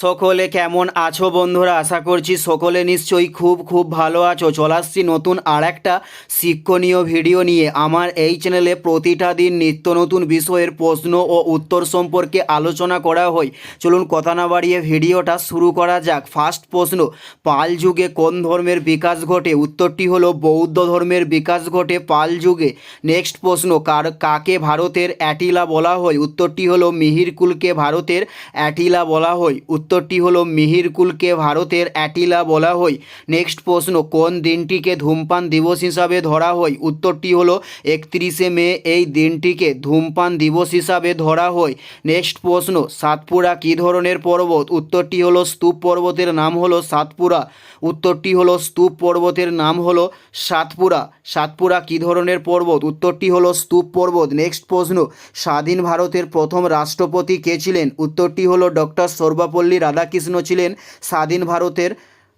সকলে কেমন আছো বন্ধুরা? আশা করছি সকলে নিশ্চয়ই খুব খুব ভালো আছো। চলে আসছি নতুন আর একটা শিক্ষণীয় ভিডিও নিয়ে। আমার এই চ্যানেলে প্রতিটা দিন নিত্য নতুন বিষয়ের প্রশ্ন ও উত্তর সম্পর্কে আলোচনা করা হয়। চলুন কথা না বাড়িয়ে ভিডিওটা শুরু করা যাক। ফার্স্ট প্রশ্ন, পাল যুগে কোন ধর্মের বিকাশ ঘটে? উত্তরটি হলো, বৌদ্ধ ধর্মের বিকাশ ঘটে পাল যুগে। নেক্সট প্রশ্ন, কার, কাকে ভারতের অ্যাটিলা বলা হয়? উত্তরটি হলো মিহিরকুলকে ভারতের অ্যাটিলা বলা হয়। উত্তরটি হলো মিহিরকুলকে ভারতের অ্যাটিলা বলা হয়। নেক্সট প্রশ্ন, কোন দিনটিকে ধূমপান দিবস হিসাবে ধরা হয়? উত্তরটি হলো একত্রিশে মে, এই দিনটিকে ধূমপান দিবস হিসাবে ধরা হয়। নেক্সট প্রশ্ন, সাতপুরা কী ধরনের পর্বত? উত্তরটি হলো স্তূপ পর্বতের নাম হলো সাতপুরা। উত্তরটি হলো স্তূপ পর্বতের নাম হলো সাতপুরা। সাতপুরা কী ধরনের পর্বত? উত্তরটি হলো স্তূপ পর্বত। নেক্সট প্রশ্ন, স্বাধীন ভারতের প্রথম রাষ্ট্রপতি কে ছিলেন? উত্তরটি হলো ডক্টর সর্বপল্লী রাধাকৃষ্ণ ছিলেন স্বাধীন ভারতের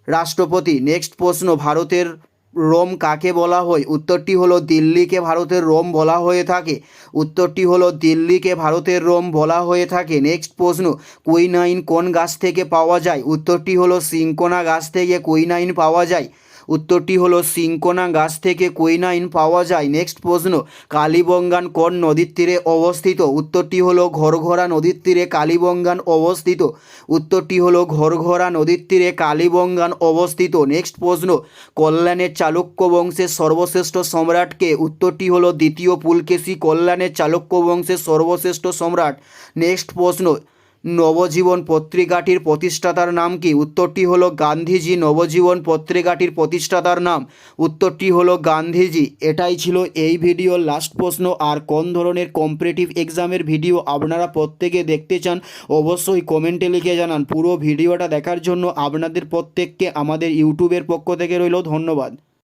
রাষ্ট্রপতি। নেক্সট প্রশ্ন, ভারতের রোম কাকে বলা হয়? উত্তরটি হলো, দিল্লিকে ভারতের রোম বলা হয়ে থাকে। উত্তরটি হলো, দিল্লিকে ভারতের রোম বলা হয়ে থাকে। নেক্সট প্রশ্ন, কুইনাইন কোন গাছ থেকে পাওয়া যায়? উত্তরটি হলো, সিঙ্কোনা গাছ থেকে কুইনাইন পাওয়া যায়। উত্তরটি হলো সিঙ্কোনা গাছ থেকে কুইনাইন পাওয়া যায়। নেক্সট প্রশ্ন, কালীবঙ্গান কোন নদীর তীরে অবস্থিত? উত্তরটি হলো, ঘরঘরা নদীর তীরে কালীবঙ্গান অবস্থিত। উত্তরটি হলো, ঘরঘরা নদীর তীরে কালীবঙ্গান অবস্থিত। নেক্সট প্রশ্ন, কল্যাণের চালুক্য বংশের সর্বশ্রেষ্ঠ সম্রাটকে উত্তরটি হলো, দ্বিতীয় পুলকেশী কল্যাণের চালুক্য বংশের সর্বশ্রেষ্ঠ সম্রাট। নেক্সট প্রশ্ন নবজীবন পত্রিকাটির প্রতিষ্ঠাতার নাম কি? উত্তরটি হলো গান্ধীজি নবজীবন পত্রিকাটির প্রতিষ্ঠাতার নাম। উত্তরটি হলো গান্ধীজি। এটাই ছিল এই ভিডিওর লাস্ট প্রশ্ন। আর কোন ধরনের কম্পিটিটিভ এক্সামের ভিডিও আপনারা প্রত্যেকে দেখতে চান, অবশ্যই কমেন্টে লিখে জানান। পুরো ভিডিওটা দেখার জন্য আপনাদের প্রত্যেককে আমাদের ইউটিউবের পক্ষ থেকে রইল ধন্যবাদ।